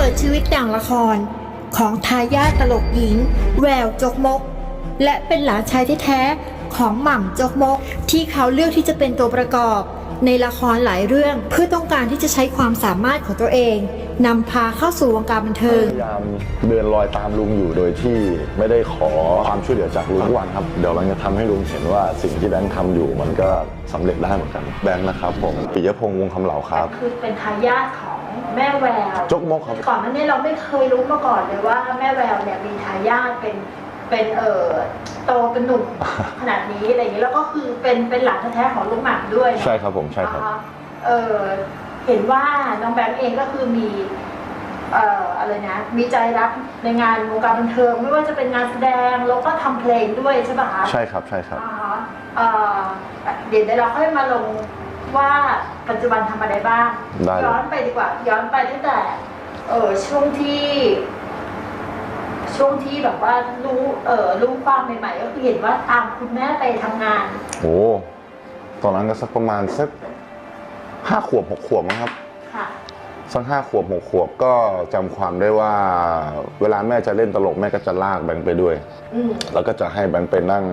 เปิดชีวิตดังละคร ของทายาทตลกหญิง แววจกมก และเป็นหลานชายแท้ๆของหม่ำจกมก ที่เขาเลือกที่จะเป็นตัวประกอบ ในละครหลายเรื่องเพื่อต้องการที่จะใช้ความสามารถของตัวเองนำพาเข้าสู่วงการบันเทิง พยายามเดินรอยตามลุงอยู่โดยที่ไม่ได้ขอความช่วยเหลือจากลุงทุกวันครับ เดี๋ยวมันจะทำให้ลุงเห็นว่าสิ่งที่แบงค์ทำอยู่มันก็สำเร็จได้เหมือนกัน แบงค์นะครับผมปิยพงษ์วงคำเหลาครับ คือเป็นทายาทของ แม่แววจกมกครับ ก่อนหน้านี้เราไม่เคยรู้มาก่อนเลยว่าแม่แววเนี่ยมีทายาทเป็นเป็นเอ่อโตเป็นหนุ่มขนาดนี้อะไรอย่างนี้แล้วก็คือเป็นเป็นหลานแท้ๆของลุงหม่ำด้วยนะใช่ครับผมใช่ครับนะคะเออเห็นว่าน้องแบงค์เองก็คือมีเอ่ออะไรนะมีใจรักในงานวงการบันเทิงไม่ว่าจะเป็นงานแสดงแล้วก็ทำเพลงด้วยใช่ปะคะ ใช่ครับใช่ครับ อ่าฮะเอ่อเดี๋ยวเราค่อยมาลงว่า ปัจจุบันทำอะไรบ้าง ได้เลย ย้อนไปดีกว่า ย้อนไปตั้งแต่ เออช่วงที่ ช่วงที่แบบว่ารู้เออรู้ความใหม่ๆก็คือเห็นว่าตามคุณแม่ไปทำงาน โอ้ตอนนั้นก็สักประมาณสักห้าขวบหกขวบมั้งครับ ค่ะ สักห้าขวบหกขวบก็จำความได้ว่า เวลาแม่จะเล่นตลกแม่ก็จะลากแบงค์ไปด้วย อืมแล้วก็จะให้แบงค์ไปนั่ง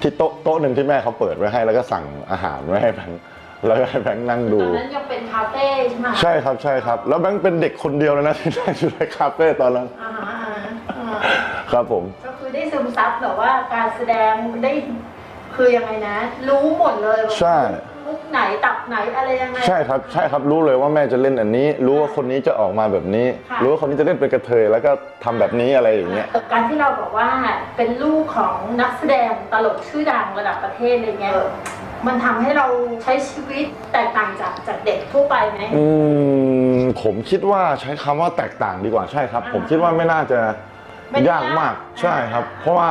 ที่โต๊ะโต๊ะหนึ่งที่แม่เขาเปิดไว้ให้แล้วก็สั่งอาหารไว้ให้แบงค์ แล้วก็ให้แบงค์นั่งตดูอนนั้นยังเป็นคาเฟ่ใช่ไหมใช่ครับใช่ครับ แล้วแบงค์เป็นเด็กคนเดียวเลยนะที่นั่งอยู่ในคาเฟ่ตอนนั้นอ่าฮะอ่าฮะอ่าครับผม ก็คือได้ซึมซับแบบว่าการแสดงได้คือยังไงนะ รู้หมดเลยว่าใช่ มุกไหนตับไหนอะไรยังไง ใช่ครับใช่ครับรู้เลยว่าแม่จะเล่นอันนี้ รู้ว่าคนนี้จะออกมาแบบนี้ ค่ะ รู้ว่าคนนี้จะเล่นเป็นกระเทยแล้วก็ทำแบบนี้อะไรอย่างเงี้ย การที่เราบอกว่าเป็นลูกของนักแสดงตลกชื่อดังระดับประเทศอะไรเงี้ยมันทำให้เราใช้ชีวิตแตกต่างจากจากเด็กทั่วไปไหม อืมผมคิดว่าใช้คำว่าแตกต่างดีกว่าใช่ครับอ่าผมคิดว่าไม่น่าจะไม่ได้ยากมากยากใช่ครับอ่าเพราะว่า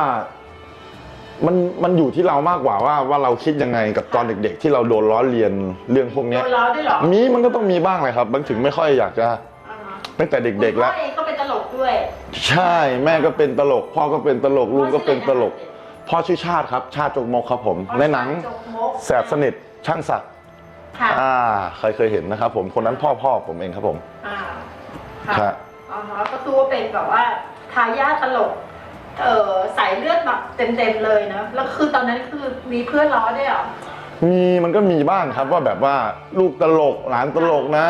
มันมันอยู่ที่เรามากกว่าว่าว่าเราคิดยังไงกับตอนเด็ก ๆ ที่เราโดนล้อเลียนเรื่องพวกโดเนี้ยนล้อด้วยเหรอมีมันก็ต้องมีบ้างเลยครับบางถึงไม่ค่อยอยากจะอ่าฮะตั้งแต่เด็กๆแล้ว คุณพ่อเองก็เป็นตลกด้วยใช่แม่ก็เป็นตลก พ่อก็เป็นตลกลุงก็เป็นตลกพ่อชื่ออะไรนะพ่อชื่อชาติครับชาติจงมกครับผม ในหนังจกมกแสบสนิทช่างศักดิ์ค่ะอ่าใครเคยเห็นนะครับผมคนนั้นพ่อพ่อผมเองครับผมอ่าครัค่ะบอ๋อฮะก็คือว่าเป็นแบบว่าทายาทตลก เอ่อสายเลือดแบบเต็มๆเลยนะแล้วคือตอนนั้นคือมีเพื่อนล้อด้วยเหรอมีมันก็มีบ้างครับว่าแบบว่าลูกตลกหลานตลกนะ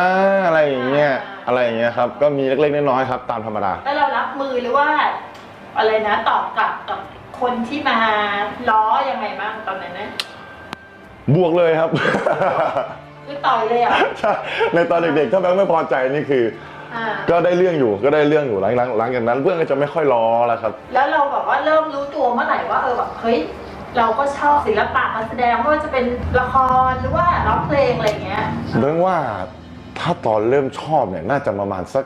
อะไรอย่างเงี้ยอะไรอย่างเงี้ยครับ ก็มีเล็กๆน้อยๆครับ ตามธรรมดา แล้วเรารับมือหรือว่า อะไรนะตอบกลับกับคนที่มาล้อยังไงบ้างตอนนั้นนะบวกเลยครับ คือต่อยเลยเหรอใช่ในตอนเด็กๆ ถ้าแบงค์ไม่พอใจนี่คืออ่า ก็ได้เรื่องอยู่ก็ได้เรื่องอยู่หลังหลังหลังจากนั้นเพื่อนก็จะไม่ค่อยล้อแล้วครับ แล้วเราแบบว่าเริ่มรู้ตัวเมื่อไหร่ว่าเออแบบเฮ้ยเราก็ชอบศิลปะการแสดงไม่ว่าจะเป็นละครหรือว่าร้องเพลงอะไรอย่างเงี้ยเรื่องว่าถ้าตอนเริ่มชอบเนี่ยน่าจะประมาณสัก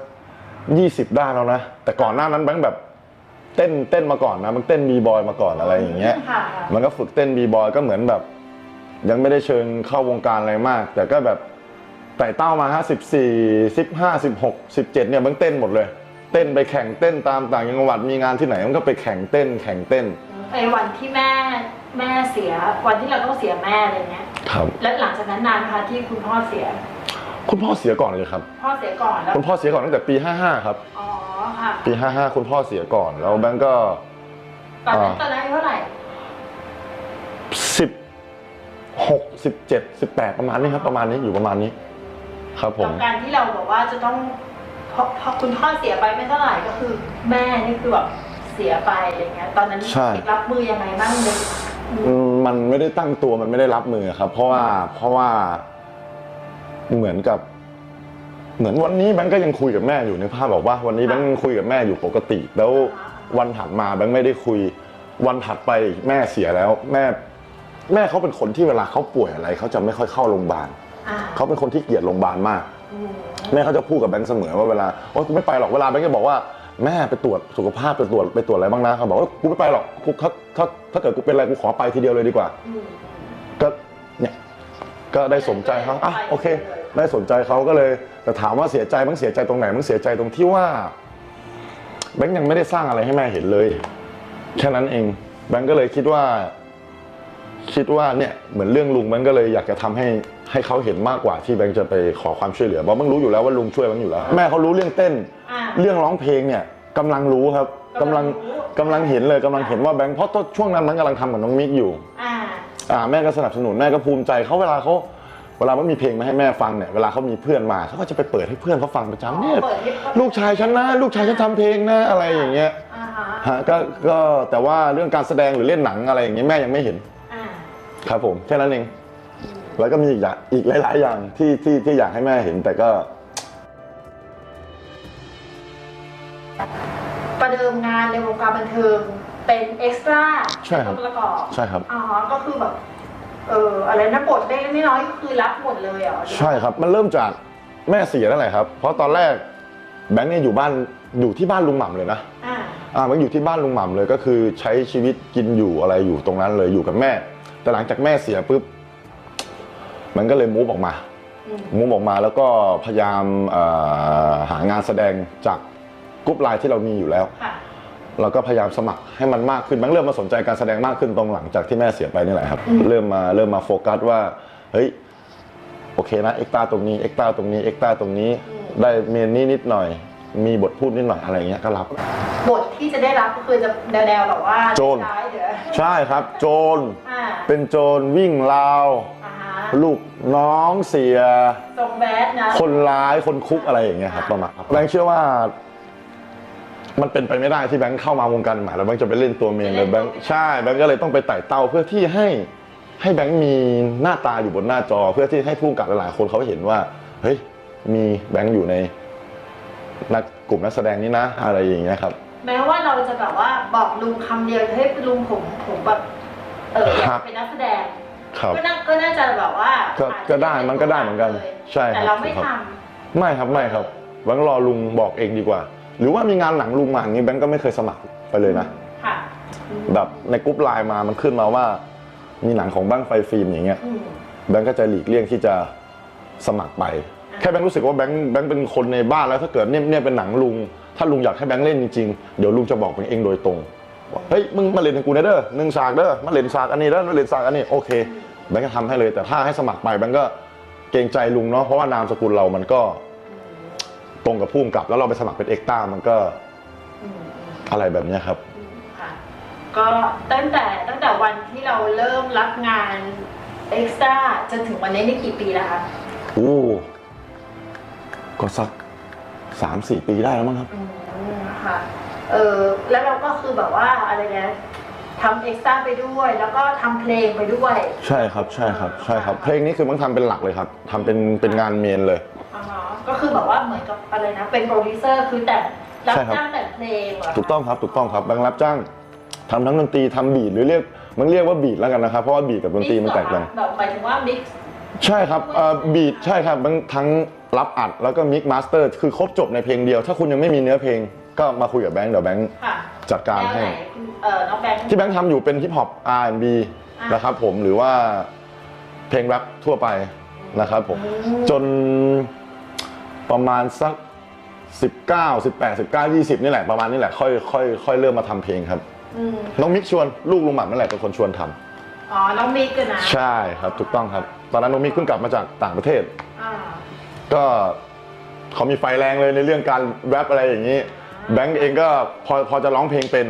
20ได้แล้วนะ แต่ก่อนหน้านั้นแบงค์แบบเต้นเต้นมาก่อนนะมันเต้นบีบอยมาก่อนอะไรอย่างเงี้ยค่ะมันก็ฝึกเต้นบีบอยก็เหมือนแบบ ยังไม่ได้เชิญเข้าวงการอะไรมาก แต่ก็แบบ ไต่เต้ามาฮะสิบสี่สิบห้าสิบหกสิบเจ็ดเนี่ยมันเต้นหมดเลย เต้นไปแข่งเต้นตามต่างจังหวัดมีงานที่ไหนมันก็ไปแข่งเต้น แข่งเต้นไอ้วันที่แม่แม่เสียวันที่เราต้องเสียแม่อะไรเงี้ยครับแล้วหลังจากนั้นนานไหมคะที่คุณพ่อเสีย คุณพ่อเสียก่อนเลยครับ พ่อเสียก่อนแล้วคุณพ่อเสียก่อนตั้งแต่ปี55ครับอ๋อค่ะปี55คุณพ่อเสียก่อนแล้วแบงก์ก็ตอนนั้นอ่าตอนนั้นอายุเท่าไหร่16 17 18ประมาณนี้ครับ ประมาณนี้อยู่ประมาณนี้ ครับผม กับการที่เราบอกว่าจะต้องพอพอคุณพ่อเสียไปไม่เท่าไหร่ก็คือ แม่นี่คือแบบเสียไปอะไรเงี้ย ตอนนั้นใช่ รับมือยังไงบ้างเลยอืมมันไม่ได้ตั้งตัวมันไม่ได้รับมือครับ เพราะว่าเพราะว่าเหมือนกับ เหมือนวันนี้แบงก์ก็ยังคุยกับแม่อยู่ในภาพบอกว่า วันนี้แบงก์ยังคุยกับแม่อยู่ปกติ แล้ววันถัดมาแบงก์ไม่ได้คุย วันถัดไปแม่เสียแล้ว แม่ แม่เขาเป็นคนที่เวลาเขาป่วยอะไรเขาจะไม่ค่อยเข้าโรงพยาบาลอ่า เขาเป็นคนที่เกลียดโรงพยาบาลมากอืมแม่เขาจะพูดกับแบงค์เสมอว่าเวลาโอ๊ยกูไม่ไปหรอกเวลาแบงค์จะบอกว่าแม่ไปตรวจสุขภาพไปตรวจไปตรวจอะไรบ้างนะเขาบอกว่ากูไม่ไปหรอกกูถ้าถ้าถ้าเกิดกูเป็นอะไรกูขอไปทีเดียวเลยดีกว่าอืมก็เนี่ยก็ได้สมใจเขาอะโอเค ได้สนใจเขาก็เลย แต่ถามว่าเสียใจมั้งเสียใจตรงไหนมั้งเสียใจตรงที่ว่า แบงค์ยังไม่ได้สร้างอะไรให้แม่เห็นเลย แค่นั้นเอง แบงค์ก็เลยคิดว่า คิดว่าเนี่ยเหมือนเรื่องลุงแบงค์ก็เลยอยากจะทำให้ ให้เขาเห็นมากกว่าที่แบงค์จะไปขอความช่วยเหลือเพราะแบงค์รู้อยู่แล้วว่าลุงช่วยแบงค์อยู่แล้ว แม่เขารู้เรื่องเต้น อ่า เรื่องร้องเพลงเนี่ยกำลังรู้ครับกำลังกำลังรู้กำลังเห็นเลยกำลังเห็นว่าแบงค์เพราะตอนช่วงนั้นมันกำลังทำกับน้องมิกอยู่ อ่า อ่าแม่ก็สนับสนุนแม่ก็ภูมิใจเขาเวลาเขาเวลามันมีเพลงมาให้แม่ฟังเนี่ยเวลาเขามีเพื่อนมาเขาก็จะไปเปิดให้เพื่อนเขาฟังประจำเนี่ยเปิดให้เขา ลูกชายฉันนะ ลูกชายฉันทำเพลงนะอะไรอย่างเงี้ยอ่าฮะฮะก็ก็แต่ว่าเรื่องการแสดงหรือเล่นหนังอะไรอย่างเงี้ยแม่ยังไม่เห็นอ่า ครับผมแค่นั้นเอง แล้วก็มีอีกอย่างอีกหลาย ๆ อย่างที่ที่ที่อยากให้แม่เห็นแต่ก็ ประเดิมงานในวงการบันเทิงเป็นเอ็กซ์ตร้าใช่ครับ ตัวประกอบใช่ครับ อ๋อก็คือแบบเอออะไรนะบทได้ไม่น้อยคือรับหมดเลยเหรอใช่ครับ มันเริ่มจากแม่เสียนั่นแหละครับ เพราะตอนแรกแบงค์เนี่ยอยู่บ้านอยู่ที่บ้านลุงหม่ำเลยนะอ่าอ่าแบงค์อยู่ที่บ้านลุงหม่ำเลยก็คือใช้ชีวิตกินอยู่อะไรอยู่ตรงนั้นเลยอยู่กับแม่ แต่หลังจากแม่เสียปุ๊บ มันก็เลยมูฟออกมาอืมมูฟออกมาแล้วก็พยายามเอ่อหางานแสดงจากกรุ๊ปไลน์ที่เรามีอยู่แล้วค่ะเราก็พยายามสมัครให้มันมากขึ้นแบงค์เริ่มมาสนใจการแสดงมากขึ้นตรงหลังจากที่แม่เสียไปนี่แหละครับ เริ่มมาเริ่มมาโฟกัสว่าเฮ้ยโอเคนะเอ็กตาตรงนี้เอ็กตาตรงนี้เอ็กตาตรงนี้ได้เมนนี่นิดหน่อย มีบทพูดนิดหน่อยอะไรเงี้ยก็รับบทที่จะได้รับก็คือจะแนวๆแบบว่าโจรร้ายเดี๋ยวใช่ครับ โจรอ่าเป็นโจรวิ่งราวอ่าฮะ ลูกน้องเสีย ทรงแบดนะคนร้ายคนคุกอะไรอย่างเงี้ยครับประมาณครับแบงค์เชื่อว่า มันเป็นไปไม่ได้ที่แบงค์เข้ามาวงการใหม่แล้วแบงค์จะไปเล่นตัวเมนเลยแบงค์ใช่แบงค์ก็เลยต้องไปไต่เต้าเพื่อที่ให้ให้แบงค์มีหน้าตาอยู่บนหน้าจอ เพื่อที่ให้ผู้กำกับหลายๆคนเขาเห็นว่า เฮ้ย มีแบงค์อยู่ในนักกลุ่มนักแสดงนี้นะ อะไรอย่างเงี้ยครับ แม้ว่าเราจะแบบว่าบอกลุงคำเดียวเฮ้ยลุงผมผมแบบเอออยาครักบเป็นนักแสดง ครับ ก็น่าก็น่าจะแบบว่าก็อาจจะก็ได้มันก็ได้เหมือนกันลยใช่ครับแต่เราไม่ครับทไม่ครับไม่ครับแบงค์รอลุงบอกเองดีกว่า หรือว่ามีงานหลังลุงมาอย่างนี้แบงค์ก็ไม่เคยสมัครไปเลยนะำค่ะอืมแบบในกรุ๊ปไลน์มามันขึ้นมาว่า มีหนังของบ้างไฟฟิล์มอย่างเงี้ย อืม แบงก์ก็จะหลีกเลี่ยงที่จะสมัครไปแค่แบงก์รู้สึกว่าแบงก์แบงก์เป็นคนในบ้านแล้วถ้าเกิดเนี่ยเนี่ยเป็นหนังลุง ถ้าลุงอยากให้แบงก์เล่นจริงๆ เดี๋ยวลุงจะบอกแบงก์เองโดยตรงว่าเฮ้ยมึงมาเล่นกับกูนะเด้อหนึ่งฉากเด้อมาเล่นฉากอันนี้เด้อมาเล่นฉากอันนี้โอเค แบงก์ก็ทำให้เลย แต่ถ้าให้สมัครไปแบงก์ก็เกรงใจลุงเนาะเพราะว่านามสกุลเรามันก็ตรงกับพุ่มกับ แล้วเราไปสมัครเป็นเอ็กต้ามันก็อืมอืมอะไรแบบเนี้ยครับอืมค่ะ ก็ตั้งแต่ตั้งแต่วันที่เราเริ่มรับงานเอ็กซ์ตร้าจนถึงวันนี้นี่กี่ปีแล้วคะโอ้ก็สักสามสี่ปีได้แล้วมั้งครับ อืมค่ะ เออแล้วเราก็คือแบบว่าอะไรนะ ทำเอ็กซ์ตร้าไปด้วย แล้วก็ทำเพลงไปด้วย ใช่ครับใช่ครับใช่ครับ เพลงนี้คือมันทำเป็นหลักเลยครับทำเป็นเป็นงานเมนเลย อ๋อก็คือแบบว่าเหมือนกับอะไรนะ เป็นโปรดิวเซอร์คือแต่งรับใช่ครับ จ้างแต่งเพลงเหรอคะถูกต้องครับถูกต้องครับแบงค์รับจ้างทำทั้งดนตรีทำบีทหรือเรียกมันเรียกว่าบีทแล้วกันนะครับ เพราะว่าบีทกับดนตรีมันแตกต่าง แบบหมายถึงว่ามิกซ์ ใช่ครับเอ่อบีทใช่ครับแบงค์ทั้งรับอัดแล้วก็มิกมาสเตอร์ คือครบจบในเพลงเดียว ถ้าคุณยังไม่มีเนื้อเพลงก็มาคุยกับแบงค์เดี๋ยวแบงค์ค่ะจัดการแนวให้ไหนคุณ เอ่อน้องแบงค์ ที่แบงค์ทำอยู่เป็นฮิปฮอป R&B อ่าน นะครับผมหรือว่าเพลงแรปทั่วไปนะครับผมอืมจนประมาณสัก 19 18 19 20 นี่แหละประมาณนี้แหละค่อยค่อยค่อยเริ่มมาทำเพลงครับ อืมน้องมิกชวนลูกลุงหม่ำนั่นแหละเป็นคนชวนทำอ๋อ น้องมิกกันนะใช่ครับถูกต้องครับ ตอนนั้นน้องมิกเพิ่งกลับมาจากต่างประเทศ อ่า ก็เขามีไฟแรงเลยในเรื่องการแรปอะไรอย่างนี้ แบงก์เองก็พอพอจะร้องเพลงเป็น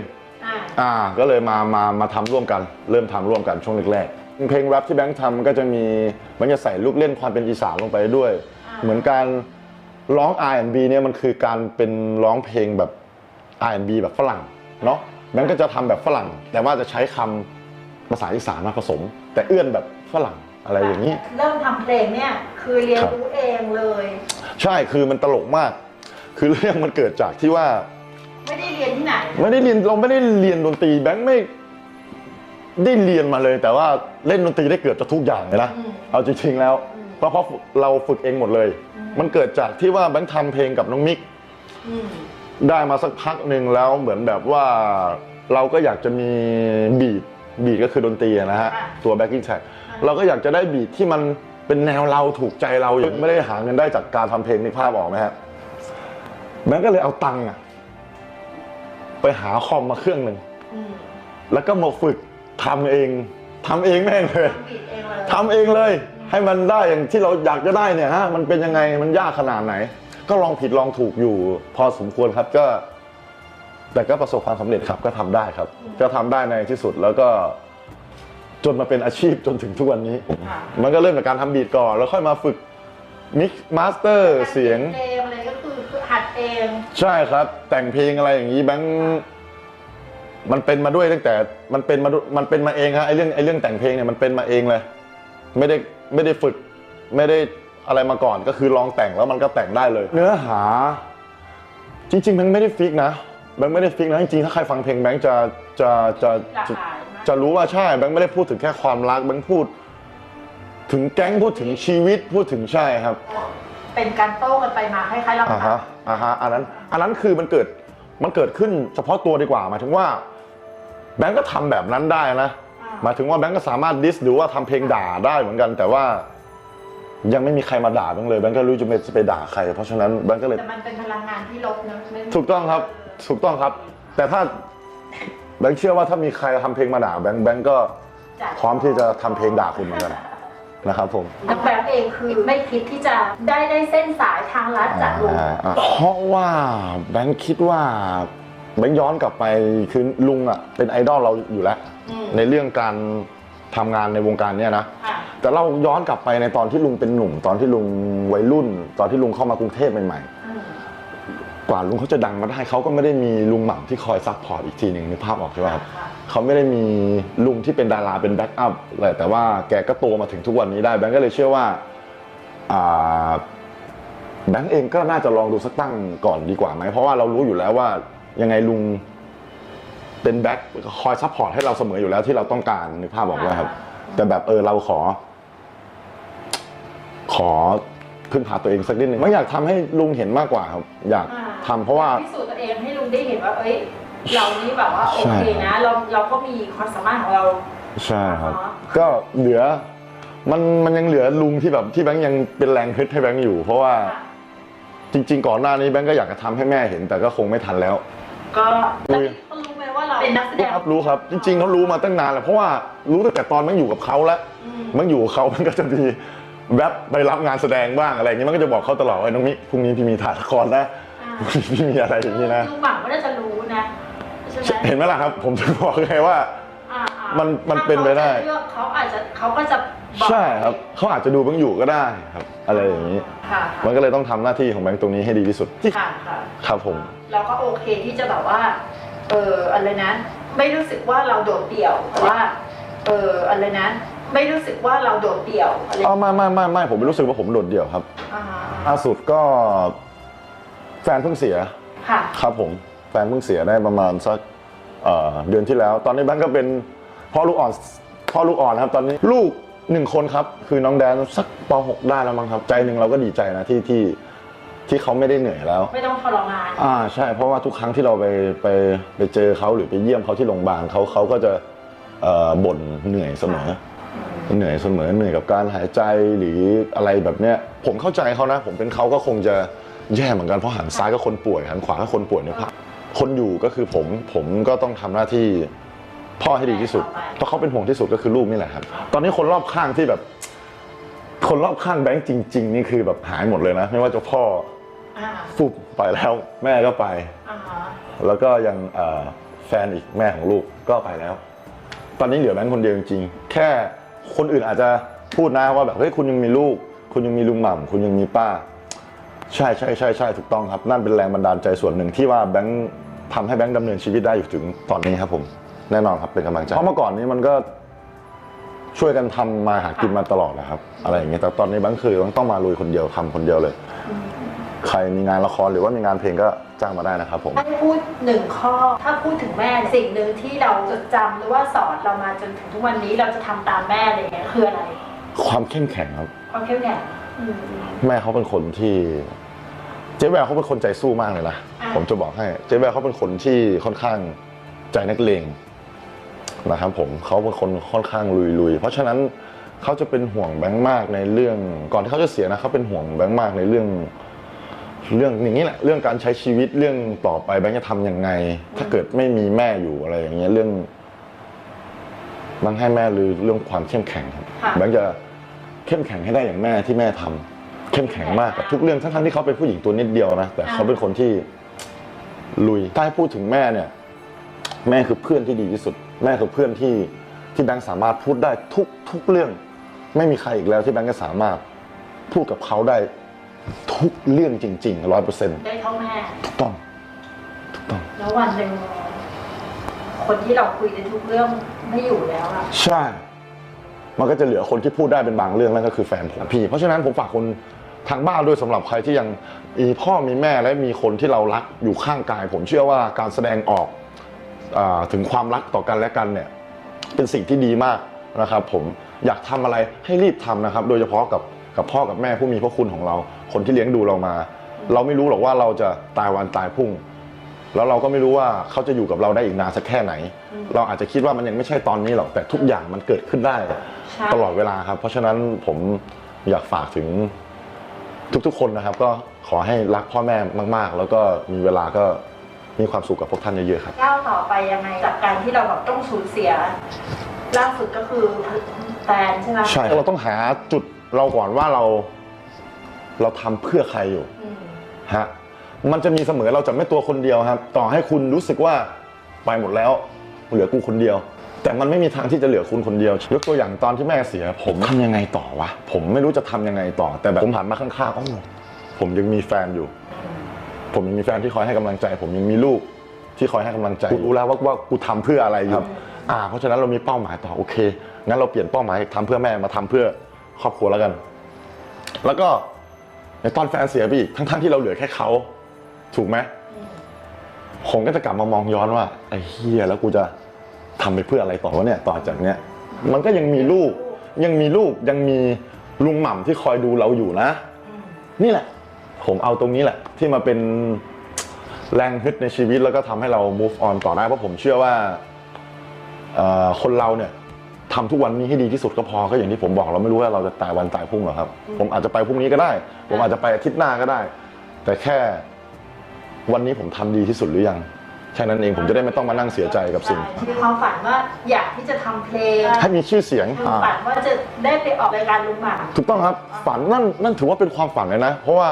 อ่าอ่าก็เลยมามามาทำร่วมกัน เริ่มทำร่วมกันช่วงแรกๆเพลงแรปที่แบงค์ทำก็จะมีมันจะใส่ลูกเล่นความเป็นอีสานลงไปด้วย เหมือนการร้อง R&B เนี่ยมันคือการเป็นร้องเพลงแบบ R&B แบบฝรั่งเนาะแบงค์ก็จะทำแบบฝรั่ง แต่ว่าจะใช้คำภาษาอีสานมาผสม แต่เอื้อนแบบฝรั่งอะไรอย่างนี้ เริ่มทำเพลงเนี่ยคือเรียนครับรู้เองเลย ใช่คือมันตลกมาก คือเรื่องมันเกิดจากที่ว่าไม่ได้ เรียนที่ไหน ไม่ได้เรียนเราไม่ได้เรียนดนตรีแบงค์ไม่ได้เรียนมาเลย แต่ว่าเล่นดนตรีได้เกือบจะทุกอย่างเลยนะอืมเอาจริงๆแล้ว อืม เพราะเพราะเราฝึกเองหมดเลยอืมมันเกิดจากที่ว่าแบงค์ทำเพลงกับน้องมิก อืมได้มาสักพักหนึ่งแล้วเหมือนแบบว่าเราก็อยากจะมีบีทบีทก็คือดนตรีอะนะฮะอะตัวแบ็กกิ้งแท็กเราก็อยากจะได้บีทที่มันเป็นแนวเราถูกใจเราอย่างไม่ได้หาเงินได้จากการทำเพลงนึกภาพออกไหมฮะแบงค์ก็เลยเอาตังค์อะ ไปหาคอมมาเครื่องหนึ่งอืมแล้วก็มาฝึกทำเองทำเองแม่งเลยทำบีทเองเลยทำเองเลยอืมให้มันได้อย่างที่เราอยากจะได้เนี่ยฮะมันเป็นยังไงมันยากขนาดไหน ก็ลองผิดลองถูกอยู่ พอสมควรครับก็ แต่ก็ประสบความสำเร็จครับก็ทำได้ครับ ก็ทำได้ในที่สุดแล้วก็จนมาเป็นอาชีพจนถึงทุกวันนี้ค่ะมันก็เริ่มจากการทำบีทก่อน แล้วค่อยมาฝึกมิกมาสเตอร์เสียงเองอะไรก็คือคือหัดเอง ใช่ครับ แต่งเพลงอะไรอย่างนี้แบงค์มันเป็นมาด้วยตั้งแต่มันเป็นมาด้วยมันเป็นมาเองครับไอ้เรื่องไอ้เรื่องแต่งเพลงเนี่ยมันเป็นมาเองเลย ไม่ได้ไม่ได้ฝึกไม่ได้อะไรมาก่อนก็คือลองแต่งแล้วมันก็แต่งได้เลย เนื้อหา จริงๆแบงค์ไม่ได้ฟิกนะแบงค์ไม่ได้ฟิกนะจริงๆถ้าใครฟังเพลงแบงค์จะจะจะหลากจะหลายมากจะรู้ว่าใช่แบงค์ไม่ได้พูดถึงแค่ความรักแบงค์พูด ถึงแก๊งพูดถึงชีวิตพูดถึงใช่ครับ เป็นการโต้กันไปมาคล้ายๆลำอ่าพัฮะอ่าฮะอันนั้นอันนั้นคือมันเกิดมันเกิดขึ้นเฉพาะตัวดีกว่าหมายถึงว่าแบงก์ก็ทำแบบนั้นได้นะหมายถึงว่าแบงก์ก็สามารถดิสหรือว่าทำเพลงด่าได้เหมือนกัน แต่ว่า ยังไม่มีใครมาด่าแบงก์เลยแบงก์ก็รู้จะไปจะไปด่าใคร เพราะฉะนั้นแบงก์ก็เลย แต่มันเป็นพลังงานที่ลบนะไม่ถูกต้องครับ ถูกต้องครับ แต่ถ้าแบงก์เชื่อว่าถ้ามีใครทำเพลงมาด่าแบงก์แบงก์ก็ จัดพร้อมที่จะทำเพลงด่าคุณเหมือนกัน นะครับผมนักแบบเองคือไม่คิดที่จะได้ได้เส้นสายทางลัดจากลุง อ่าอ่าเพราะว่าแบงค์คิดว่าแบงค์ย้อนกลับไปคือลุงอะเป็นไอดอลเราอยู่แล้ว อืม ในเรื่องการทำงานในวงการเนี้ยนะ ค่ะแต่เราย้อนกลับไปในตอนที่ลุงเป็นหนุ่ม ตอนที่ลุงวัยรุ่น ตอนที่ลุงเข้ามากรุงเทพใหม่อืมๆ กว่าลุงเขาจะดังมาได้เขาก็ไม่ได้มีลุงหม่ำที่คอยซัพพอร์ตอีกทีหนึ่งนึกภาพออกใช่ไหมครับเขาไม่ได้มีลุงที่เป็นดาราเป็นแบ็กอัพเลยแต่ว่าแกก็โตมาถึงทุกวันนี้ได้แบงก์ก็เลยเชื่อว่าแบงก์เองก็น่าจะลองดูสักตั้งก่อนดีกว่าไหมเพราะว่าเรารู้อยู่แล้วว่ายังไงลุงเป็นแบ็คคอยซัพพอร์ตให้เราเสมออยู่แล้วที่เราต้องการนึกภาพบอกว่าครับ แต่แบบเออเราขอ ขอพึ่งพาตัวเองสักนิดหนึ่งไม่อยากทำให้ลุงเห็นมากกว่าครับ อยาก ทำเพราะว่า พิสูจน์ตัวเองให้ลุงได้เห็นว่าเอ้ยเรานี่แบบว่าโอใช่เคนะ เราเราก็มีความสามารถของเรา ใช่ครับ อ๋อ ก็เหลือ มันมันยังเหลือลุงที่แบบที่แบงค์ยังเป็นแรงฮึดให้แบงค์อยู่ เพราะว่าจริง ๆ ก่อนหน้านี้แบงค์ก็อยากจะทำให้แม่เห็น แต่ก็คงไม่ทันแล้ว ก็อุ้ยเขารู้ไหมว่าเราเป็นนักแสดรู้งครับรู้ครับ จริง ๆเขารู้มาตั้งนานแล้วเพราะว่ารู้ตั้งแต่ตอนแบงค์อยู่กับเขาแล้วอืมแบงค์อยู่กับเขามันก็จะมีแวบไปรับงานแสดงบ้างอะไรอย่างเงี้ยมันก็จะบอกเขาตลอดว่าน้องมิพรุ่งนี้พี่มีถ่ายละครนะอ่าพรุ่งนี้พี่ มีอะไรอย่างนี้นะลุงหวังว่าน่าจะรู้นะใช่ไหมเห็นไหมล่ะครับ ผมถึงบอกไงว่าอ่าอ่ามันมันเป็นไปได้ถ้าเขาจะเลือกเขาอาจจะเขาก็จะอกใช่ครับเขาอาจจะดูแบงค์อยู่ก็ได้ครับ อะไรอย่างนี้ค่ะมันก็เลยต้องทำหน้าที่ของแบงค์ตรงนี้ให้ดีที่สุดค่ะค่ะครับผมเราก็โอเคที่จะแบบว่าเอออะไรนะ ไม่รู้สึกว่าเราโดดเดี่ยวแต่ว่าเอออะไรนะไม่รู้สึกว่าเราโดดเดี่ยวอะไรอ๋อไม่ไม่ไม่ไม่ผมไม่รู้สึกว่าผมโดดเดี่ยวครับอ่าล่าสุดก็ แฟนเพิ่งเสียค่ะ ครับผมแฟนเพิ่งเสียได้ประมาณสักเอ่อเดือนที่แล้ว ตอนนี้แบงค์ก็เป็นพ่อลูกอ่อนพ่อลูกอ่อนครับ ตอนนี้ลูกหนึ่งคนครับ คือน้องแดนสักป .6 ได้แล้วมั้งครับ ใจหนึ่งเราก็ดีใจนะที่ที่ที่เขาไม่ได้เหนื่อยแล้ว ไม่ต้องทรมาน อ่าใช่เพราะว่าทุกครั้งที่เราไปไปไปเจอเขาหรือไปเยี่ยมเขาที่โรงพยาบาลเขาเขาก็จะเอ่อบ่นเหนื่อยเสมอ เหนื่อยเสมอเหนื่อยกับการหายใจหรืออะไรแบบเนี้ย ผมเข้าใจเขานะ ผมเป็นเขาก็คงจะ แย่เหมือนกันเพราะหันซ้ายก็คนป่วยหันขวาก็คนป่วยในภาพคนอยู่ก็คือผมผมก็ต้องทำหน้าที่พ่อให้ดีที่สุดเพราะเขาเป็นห่วงที่สุดก็คือลูกนี่แหละครับ ตอนนี้คนรอบข้างที่แบบ คนรอบข้างแบงค์จริง ๆ นี่คือแบบหายหมดเลยนะ ไม่ว่าจะพ่ออ่าฟุบไปแล้วแม่ก็ไปอ่าฮะแล้วก็ยังเอ่อแฟนอีกแม่ของลูกก็ไปแล้ว ตอนนี้เหลือแบงค์คนเดียวจริงๆแค่คนอื่นอาจจะพูดนะว่าแบบเฮ้ยคุณยังมีลูก คุณยังมีลุงหม่ำคุณยังมีป้า ใช่ใช่ใช่ใช่ถูกต้องครับ นั่นเป็นแรงบันดาลใจส่วนหนึ่งที่ว่าแบงค์ทำให้แบงค์ดำเนินชีวิตได้อยู่ถึงตอนนี้ครับผม แน่นอนครับเป็นกำลังใจ เพราะเมื่อก่อนนี้มันก็ช่วยกันทำมาหากินมาตลอดนะครับ อะไรอย่างเงี้ยแต่ตอนนี้แบงค์คือต้องมาลุยคนเดียวทำคนเดียวเลย ใครมีงานละครหรือว่ามีงานเพลงก็จ้างมาได้นะครับผมถ้าพูดหนึ่งข้อ ถ้าพูดถึงแม่สิ่งหนึ่งที่เราจดจำหรือว่าสอนเรามาจนถึงทุกวันนี้เราจะทำตามแม่อะไรอย่างเงี้ยคืออะไร ความเข้มแข็งครับ ความเข้มแข็งอืม แม่เขาเป็นคนที่ เจ๊แววเขาเป็นคนใจสู้มากเลยนะอ่าผมจะบอกให้ เจ๊แววเขาเป็นคนที่ค่อนข้างใจนักเลงนะครับผมเขาเป็นคนค่อนข้างลุยๆ เพราะฉะนั้นเขาจะเป็นห่วงแบงค์มากในเรื่อง ก่อนที่เขาจะเสียนะเขาเป็นห่วงแบงค์มากในเรื่อง เรื่องอย่างนี้แหละเรื่องการใช้ชีวิตเรื่องต่อไปแบงค์จะทำยังไง ถ้าเกิดไม่มีแม่อยู่อะไรอย่างเงี้ยเรื่องแบงค์ให้แม่หรือเรื่องความเข้มแข็งครับค่ะแบงค์จะ เข้มแข็งให้ได้อย่างแม่ที่แม่ทำเข้มแข็งมากกับทุกเรื่องทั้งๆที่เขาเป็นผู้หญิงตัวนิดเดียวนะแต่เขาเป็นคนที่ลุยถ้าให้พูดถึงแม่เนี่ย แม่คือเพื่อนที่ดีที่สุด แม่คือเพื่อนที่ที่แบงค์สามารถพูดได้ทุกทุกเรื่อง ไม่มีใครอีกแล้วที่แบงค์จะสามารถพูดกับเขาได้ทุกเรื่องจริงๆร้อยเปอร์เซ็นต์ได้เท่าแม่ถูกต้องถูกต้อง แล้ววันหนึ่งคนที่เราคุยในทุกเรื่องไม่อยู่แล้วอะใช่ มันก็จะเหลือคนที่พูดได้เป็นบางเรื่องนั่นก็คือแฟนผมพี่ เพราะฉะนั้นผมฝากคนทางบ้านด้วยสำหรับใครที่ยังมีพ่อมีแม่และมีคนที่เรารักอยู่ข้างกาย ผมเชื่อว่าการแสดงออกอถึงความรักต่อกันและกันเนี่ยเป็นสิ่งที่ดีมากนะครับ ผมอยากทำอะไรให้รีบทำนะครับ โดยเฉพาะกับกับพ่อกับแม่ผู้มีพระคุณของเรา คนที่เลี้ยงดูเรามา เราไม่รู้หรอกว่าเราจะตายวันตายพรุ่ง แล้วเราก็ไม่รู้ว่าเขาจะอยู่กับเราได้อีกนานสักแค่ไหน เราอาจจะคิดว่ามันยังไม่ใช่ตอนนี้หรอกแต่ทุกอย่างมันเกิดขึ้นได้ใช่ตลอดเวลาครับ เพราะฉะนั้นผมอยากฝากถึงทุกๆ คนนะครับ ก็ขอให้รักพ่อแม่มาก ๆ แล้วก็มีเวลาก็มีความสุขกับพวกท่านเยอะๆครับก้าวต่อไปยังไงจากการที่เราแบบต้องสูญเสียล่าสุดก็คือแฟนใช่ไหมใช่เราต้องหาจุดเราก่อนว่าเรา เราทำเพื่อใครอยู่อืมฮะ มันจะมีเสมอเราจะไม่ตัวคนเดียวครับ ต่อให้คุณรู้สึกว่าไปหมดแล้ว เหลือกูคนเดียว แต่มันไม่มีทางที่จะเหลือคุณคนเดียวยกตัวอย่างตอนที่แม่เสีย ผมทำยังไงต่อวะผมไม่รู้จะทำยังไงต่อ แต่แบบผมหันมาข้างๆอ๋อผมยังมีแฟนอยู่ ผมยังมีแฟนที่คอยให้กำลังใจ ผมยังมีลูกที่คอยให้กำลังใจกูรู้แล้วว่าว่ากูทำเพื่ออะไรอยู่อ่า เพราะฉะนั้นเรามีเป้าหมายต่อโอเคงั้นเราเปลี่ยนเป้าหมายทำเพื่อแม่มาทำเพื่อครอบครัวแล้วกัน แล้วก็ในตอนแฟนเสียไปอีกทั้งๆที่เราเหลือแค่เขา ถูกไหมผมก็จะกลับมามองย้อนว่าไอ้เฮียแล้วกูจะทำไปเพื่ออะไรต่อวะเนี่ยต่อจากเนี้ยมันก็ยังมีลูก ยังมีลูกยังมีลุงหม่ำที่คอยดูเราอยู่นะ นี่แหละ ผมเอาตรงนี้แหละ ที่มาเป็นแรงฮึดในชีวิตแล้วก็ทำให้เรา move on ต่อได้เพราะผมเชื่อว่าคนเราเนี่ยทำทุกวันนี้ให้ดีที่สุดก็พอก็อย่างที่ผมบอกเราไม่รู้ว่าเราจะตายวันตายพรุ่งหรอครับ ผมอาจจะไปพรุ่งนี้ก็ได้ ผมอาจจะไปอาทิตย์หน้าก็ได้ แต่แค่ วันนี้ผมทำดีที่สุดหรือยังแค่นั้นเองผมจะได้ไม่ต้องมานั่งเสียใจกับสิ่งใช่มีความฝันว่าอยากที่จะทำเพลงให้มีชื่อเสียงมีฝันว่าจะได้ไปออกรายการลุงหมากถูกต้องครับฝันนั่นนั่นถือว่าเป็นความฝันเลยนะ เพราะว่า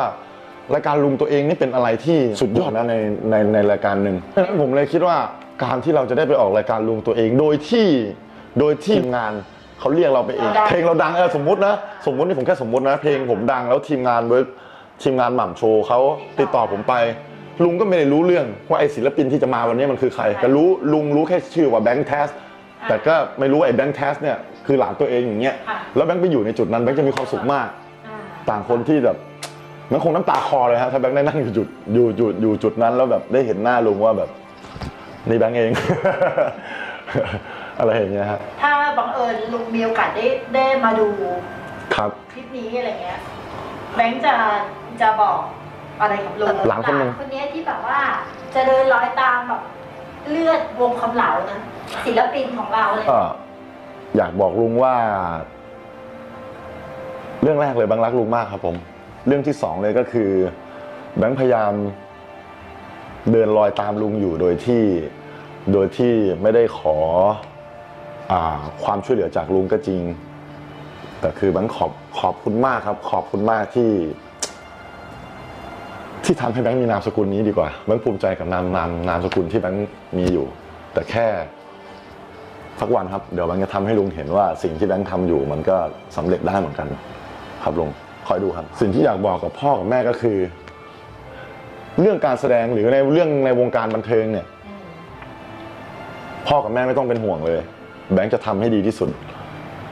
รายการลุงตัวเองนี่เป็นอะไรที่สุดยอดนะในในในรายการหนึ่งดังนั้นผมเลยคิดว่าการที่เราจะได้ไปออกรายการลุงตัวเอง โดยที่โดยที่ทีมงานเขาเรียกเราไปเอง เพลงเราดังเออสมมุตินะสมมุตินี่ผมแค่สมมุตินะ เพลงผมดังแล้วทีมงานเวิร์กทีมงานหม่ำโชว์เขาติดต่อผมไป ลุงก็ไม่ได้รู้เรื่องว่าไอ้ศิลปินที่จะมาวันนี้มันคือใคร แต่รู้ลุงรู้แค่ชื่อว่าแบงค์แทสแต่ก็ไม่รู้ว่าไอ้แบงค์แทสเนี่ยคือหลานตัวเองอย่างเงี้ยค่ะแล้วแบงค์ไปอยู่ในจุดนั้นแบงค์จะมีความสุขมากอ่าต่างคนที่แบบมันคงน้ำตาคลอเลยฮะถ้าแบงค์ได้นั่งอยู่จุดอยู่จุดอยู่จุดนั้นแล้วแบบได้เห็นหน้าลุงว่าแบบนี่แบงค์เอง อะไรอย่างเงี้ยฮะถ้าบังเอิญลุงมีโอกาสได้ได้มาดูครับคลิปนี้อะไรเงี้ยแบงค์จะจะบอก อะไรกับลุงหลานคนหนึ่ง คนเนี้ยที่แบบว่าจะเดินร้อยตามแบบเลือดวงคำเหลานะศิลปินของเราเลยเอ่ออยากบอกลุงว่า เรื่องแรกเลยแบงค์รักลุงมากครับ ผม เรื่องที่สองเลยก็คือ แบงค์พยายาม เดินรอยตามลุงอยู่โดยที่ โดยที่ไม่ได้ขออาความช่วยเหลือจากลุงก็จริง แต่คือแบงค์ขอบขอบคุณมากครับ ขอบคุณมากที่ ที่ทำให้แบงค์มีนามสกุลนี้ดีกว่าแบงค์ภูมิใจกับนามนามนามสกุลที่แบงค์มีอยู่ แต่แค่สักวันครับเดี๋ยวแบงค์จะทำให้ลุงเห็นว่าสิ่งที่แบงค์ทำอยู่มันก็สำเร็จได้เหมือนกัน ครับลุงคอยดูครับ สิ่งที่อยากบอกกับพ่อกับแม่ก็คือ เรื่องการแสดงหรือในเรื่องในวงการบันเทิงเนี่ย พ่อกับแม่ไม่ต้องเป็นห่วงเลย แบงค์จะทำให้ดีที่สุด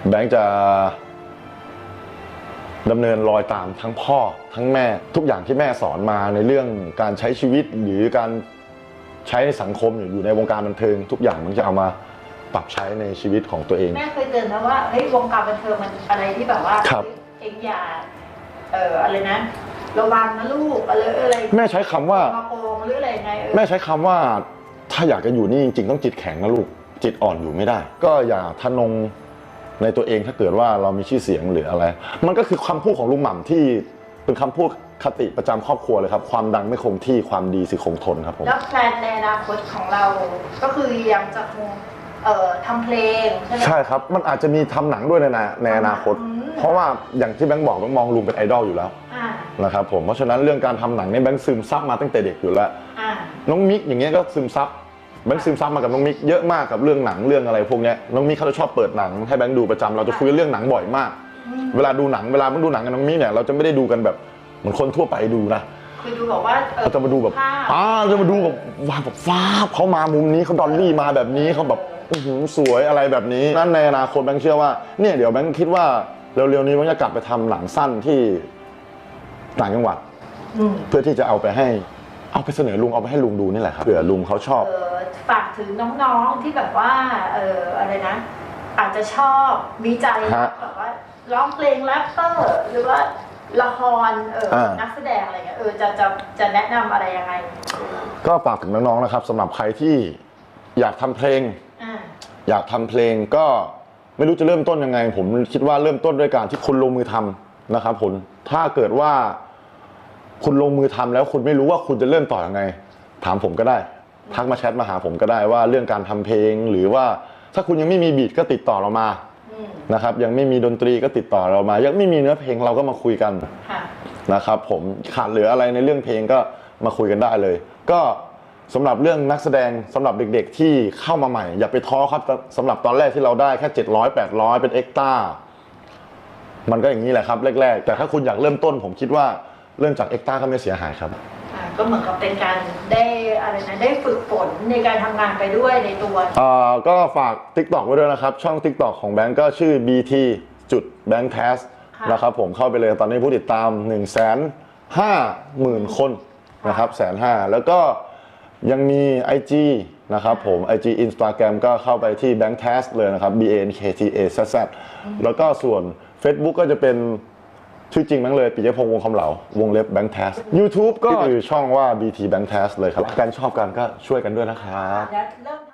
แบงค์จะ ดำเนินรอยตามทั้งพ่อทั้งแม่ ทุกอย่างที่แม่สอนมาในเรื่องการใช้ชีวิตหรือการใช้ในสังคมอยู่ในวงการบันเทิง ทุกอย่างมันจะเอามาปรับใช้ในชีวิตของตัวเอง แม่เคยเตือนนะว่าเฮ้ยวงการบันเทิงมันอะไรที่แบบว่าครับ เองอย่าเอ่ออะไรนะระวังนะลูกอะไรอะไรแม่ใช้คำว่า มาโกงหรืออะไรไงเออแม่ใช้คำว่าถ้าอยากจะอยู่นี่จริงๆต้องจิตแข็งนะลูก จิตอ่อนอยู่ไม่ได้ ก็อย่าทะนง ในตัวเองถ้าเกิดว่าเรามีชื่อเสียงหรืออะไร มันก็คือคำพูดของลุงหม่ำที่เป็นคำพูดคติประจำครอบครัวเลยครับ ความดังไม่คงที่ความดีสิคงทนครับผมแล้วแพลนในอนาคตของเราก็คือยังจะคงเอ่อทำเพลงใช่ไหมใช่ครับ มันอาจจะมีทำหนังด้วยในอนาในอนาคตอืมเพราะว่าอย่างที่แบงค์บอกแบงค์มองลุงเป็นไอดอลอยู่แล้วอ่านะครับผมเพราะฉะนั้นเรื่องการทำหนังเนี่ยแบงค์ซึมซับมาตั้งแต่เด็กอยู่แล้ว อ่าน้องมิกอย่างเงี้ยก็ซึมซับ แบงค์ซึมซับมากับน้องมิกเยอะมากกับเรื่องหนังเรื่องอะไรพวกเนี้ยน้องมิกเขาจะชอบเปิดหนังให้แบงค์ดูประจำเราจะคุยเรื่องหนังบ่อยมาก เวลาดูหนังเวลาแบงค์ดูหนังกับน้องมิกเนี่ยเราจะไม่ได้ดูกันแบบเหมือนคนทั่วไปดูนะ คือดูบอกว่าเออเราจะมาดูแบบภาพอ่าจะมาดูแบบว้าแบบฟ้าบเขามามุมนี้เขาดอลลี่มาแบบนี้เขาแบบอื้อหือสวยอะไรแบบนี้ นั่นในอนาคตแบงค์เชื่อว่า เนี่ยเดี๋ยวแบงค์คิดว่าเร็วๆนี้แบงค์จะกลับไปทำหนังสั้นที่ต่างจังหวัด อืม เพื่อที่จะเอาไปให้ เอาไปเสนอลุงเอาไปให้ลุงดูนี่แหละครับเผื่อลุงเขาชอบ เออฝากถึงน้องๆที่แบบว่าเอออะไรนะ อาจจะชอบมีใจฮะแบบว่าร้องเพลงแรปเปอร์หรือว่าละครเอออ่านันักแสดงอะไรเงี้ยเออจะจะจะแนะนำอะไรยังไงก็ฝากถึงน้องๆนะครับสำหรับใครที่อยากทำเพลง อ่าอยากทำเพลงก็ไม่รู้จะเริ่มต้นยังไง ผมคิดว่าเริ่มต้นด้วยการที่คุณลงมือทำนะครับผมถ้าเกิดว่า คุณลงมือทำแล้วคุณไม่รู้ว่าคุณจะเริ่มต่อยังไง ถามผมก็ได้ ทักมาแชทมาหาผมก็ได้ว่าเรื่องการทำเพลง หรือว่าถ้าคุณยังไม่มีบีทก็ติดต่อเรามาอืมนะครับยังไม่มีดนตรีก็ติดต่อเรามา ยังไม่มีเนื้อเพลงเราก็มาคุยกันค่ะนะครับ ผมขาดเหลืออะไรในเรื่องเพลงก็มาคุยกันได้เลย ก็สำหรับเรื่องนักแสดงสำหรับเด็กๆ ที่เข้ามาใหม่ อย่าไปท้อครับสำหรับตอนแรกที่เราได้แค่ 700 800 เป็นเอ็กต้ามันก็อย่างนี้แหละครับแรก ๆ แต่ถ้าคุณอยากเริ่มต้นผมคิดว่า เริ่มจากเอ็กต้าก็ไม่เสียหายครับ อ่าก็เหมือนกับเป็นการได้อะไรนะได้ฝึกฝนในการทำงานไปด้วยในตัว เอ่อก็ฝาก TikTok ไว้ด้วยนะครับ ช่อง TikTok ของแบงก์ก็ชื่อ BT จุด Bank t a s ค่ะ นะครับผมเข้าไปเลยตอนนี้ผู้ติดตาม 1 5 0 0 0 0 คนนะครับแสนห้าแล้วก็ยังมี IG นะครับผม IG Instagram ก็เข้าไปที่ Bank t a s เลยนะครับ B A N K T A Z Z แล้วก็ส่วน Facebook ก็จะเป็น ชื่อจริงแบงค์เลยปิยพงษ์วงคำเหลาวงเล็บ Bank t a s YouTube ก็คือช่องว่า BT Bank t a s เลยครับกันชอบกันก็ช่วยกันด้วยนะครับ แล้วเริ่ม